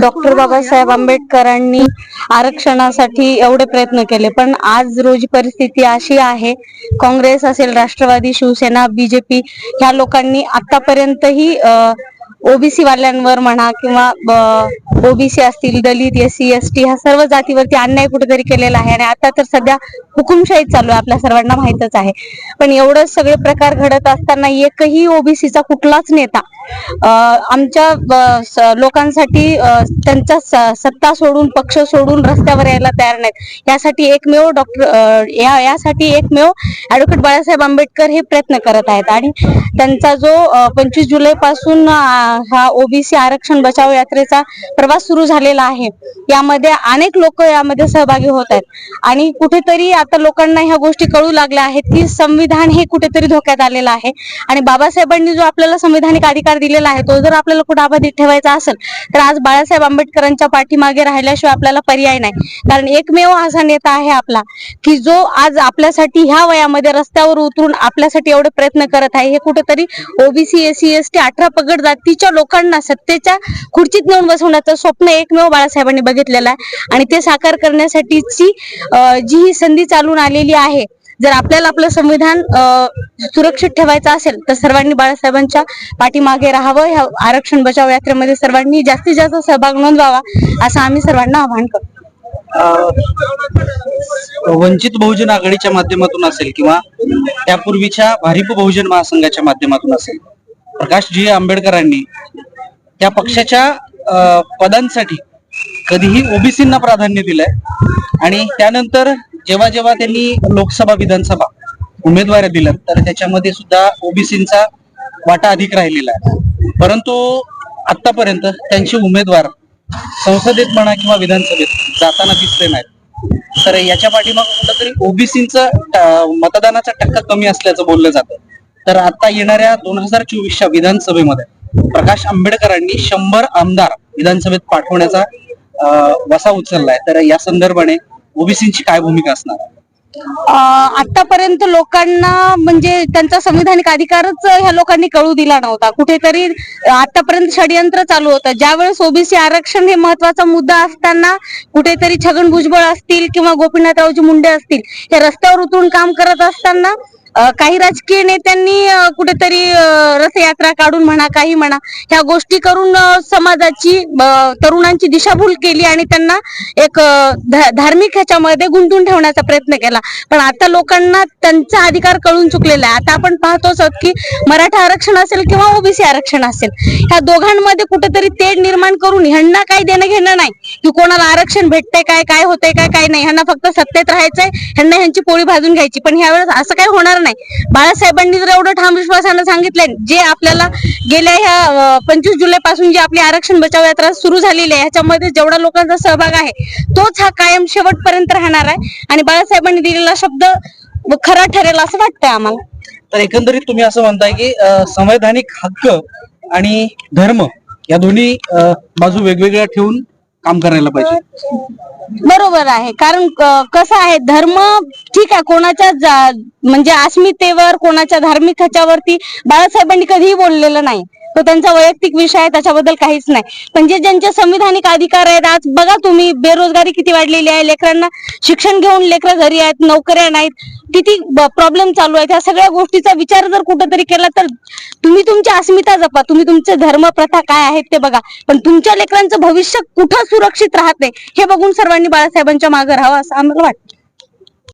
Doctor Babasaheb आंबेडकरांनी आरक्षणासाठी एवढे प्रयत्न केले. पण आज रोजी परिस्थिती अशी आहे काँग्रेस असेल राष्ट्रवादी शिवसेना बीजेपी ह्या लोकांनी आतापर्यंतही ओबीसी वाल्यांवर म्हणा किंवा ओबीसी असतील Dalit S C S T ह्या सर्व जातीवरती अन्याय कुठेतरी केलेला आहे. आणि आता तर सध्या हुकुमशाही चालू आहे आपल्या सर्वांना माहितच आहे. पण एवढं सगळे प्रकार घडत असताना एकही ओबीसीचा कुठलाच नेता आमच्या लोकांसाठी त्यांचा सत्ता सोडून पक्ष सोडून रस्त्यावर यायला तयार नाहीत. यासाठी एकमेव डॉक्टर या यासाठी एकमेव ऍडव्होकेट बाळासाहेब आंबेडकर हे प्रयत्न करत आहेत. आणि त्यांचा जो पंचवीस जुलै पासून हा ओबीसी आरक्षण बचाव यात्रेचा प्रवास सुरू झालेला आहे. यामध्ये अनेक लोक यामध्ये सहभागी होत आहेत. आणि कुठेतरी आता लोकांना ह्या गोष्टी कळू लागल्या आहेत की संविधान हे कुठेतरी धोक्यात आलेलं आहे. आणि बाबासाहेबांनी जो आपल्याला संविधानिक अधिकार दिलेला आहे. तो जर आपल्याला कुठे अबाधित ठेवायचा असेल तर आज बाळासाहेब आंबेडकरांच्या पाठीमागे राहिल्याशिवाय आपल्याला पर्याय नाही. कारण एकमेव असा नेता आहे आपला की जो आज आपल्यासाठी ह्या वयामध्ये रस्त्यावर उतरून आपल्यासाठी एवढे प्रयत्न करत आहे. हे कुठेतरी ओबीसी एससी एस टी अठरा पगड जातीच्या लोकांना सत्तेच्या खुर्चीत नेऊन बसवण्याचं स्वप्न एकमेव बाळासाहेबांनी बघितलेलं आहे. आणि ते साकार करण्यासाठीची जी ही संधी चालून आलेली आहे जर आपल्याला आपलं संविधान सुरक्षित ठेवायचं असेल तर सर्वांनी बाळासाहेबांच्या पाठीमागे राहावं. ह्या आरक्षण बचाव यात्रेमध्ये सर्वांनी जास्तीत जास्त सहभाग नोंदवावा असं आम्ही सर्वांना आवाहन करतो. वंचित बहुजन आघाडीच्या माध्यमातून असेल किंवा त्यापूर्वीच्या भारिप बहुजन महासंघाच्या माध्यमातून असेल प्रकाशजी आंबेडकरांनी त्या पक्षाच्या अं, पदांसाठी कधीही ओबीसींना प्राधान्य दिलंय. आणि त्यानंतर जेव्हा जेव्हा त्यांनी लोकसभा विधानसभा उमेदवाऱ्या दिल्या तर त्याच्यामध्ये सुद्धा ओबीसींचा वाटा अधिक राहिलेला आहे. परंतु आतापर्यंत त्यांचे उमेदवार संसदेत म्हणा किंवा विधानसभेत जाताना दिसले नाहीत. तर याच्या पाठीमाग कुठंतरी ओबीसीचा मतदानाचा टक्का कमी असल्याचं बोललं जातं. तर आता येणाऱ्या दोन हजार चोवीसच्या विधानसभेमध्ये प्रकाश आंबेडकरांनी शंभर आमदार विधानसभेत पाठवण्याचा वसा उचललाय तर या संदर्भाने ओबीसीची काय भूमिका असणार? आतापर्यंत लोकांना म्हणजे त्यांचा संविधानिक अधिकारच ह्या लोकांनी कळू दिला नव्हता. कुठेतरी आतापर्यंत षडयंत्र चालू होतं. ज्यावेळेस ओबीसी आरक्षण हे महत्त्वाचा मुद्दा असताना कुठेतरी छगन भुजबळ असतील किंवा गोपीनाथरावजी मुंडे असतील हे रस्त्यावर उतरून काम करत असताना काही राजकीय नेत्यांनी कुठेतरी रथयात्रा काढून म्हणा काही म्हणा ह्या गोष्टी करून समाजाची तरुणांची दिशाभूल केली आणि त्यांना एक धार्मिक ह्याच्यामध्ये गुंतून ठेवण्याचा प्रयत्न केला. पण आता लोकांना त्यांचा अधिकार कळून चुकलेला आहे. आता आपण पाहतोच आहोत की मराठा आरक्षण असेल किंवा ओबीसी आरक्षण असेल ह्या दोघांमध्ये कुठेतरी तेढ निर्माण करून ह्यांना काही देणं घेणं नाही. की कोणाला आरक्षण भेटतंय काय काय होतंय काय काय नाही. ह्यांना फक्त सत्तेत राहायचंय ह्यांना ह्यांची पोळी भाजून घ्यायची. पण ह्यावेळेस असं काही होणार नाही. बाळासाहेबांनी जर एवढं ठाम विश्वासानं सांगितलंय जे आपल्याला गेल्या ह्या पंचवीस जुलै पासून जी आपली आरक्षण बचाव यात्रा सुरू झालेली आहे ह्याच्यामध्ये जेवढा लोकांचा सहभाग आहे तोच हा कायम शेवटपर्यंत राहणार आहे. आणि बाळासाहेबांनी दिलेला शब्द खरा ठरेल असं वाटतंय आम्हाला. तर एकंदरीत तुम्ही असं म्हणताय की संवैधानिक हक्क आणि धर्म या दोन्ही अं, बाजू वेगवेगळ्या ठेवून काम करायला पाहिजे. बरोबर आहे. कारण क- कसं आहे धर्म ठीक आहे कोणाच्या जा- म्हणजे अस्मितेवर कोणाच्या धार्मिक ह्याच्यावरती बाळासाहेबांनी कधीही बोललेलं नाही. तो त्यांचा वैयक्तिक विषय आहे त्याच्याबद्दल काहीच नाही. पण जे ज्यांचे संविधानिक अधिकार आहेत आज बघा तुम्ही बेरोजगारी किती वाढलेली आहे. लेकरांना शिक्षण घेऊन लेकरं घरी आहेत नोकऱ्या नाहीत. किती प्रॉब्लेम चालू आहे. त्या सगळ्या गोष्टीचा विचार जर कुठेतरी केला तर तुम्ही तुमची अस्मिता जपा. तुम्ही तुमचे धर्म प्रथा काय आहेत ते बघा. पण तुमच्या लेकरांचं भविष्य कुठं सुरक्षित राहते हे बघून सर्वांनी बाळासाहेबांच्या मागे राहावं असं आम्हाला वाटतं.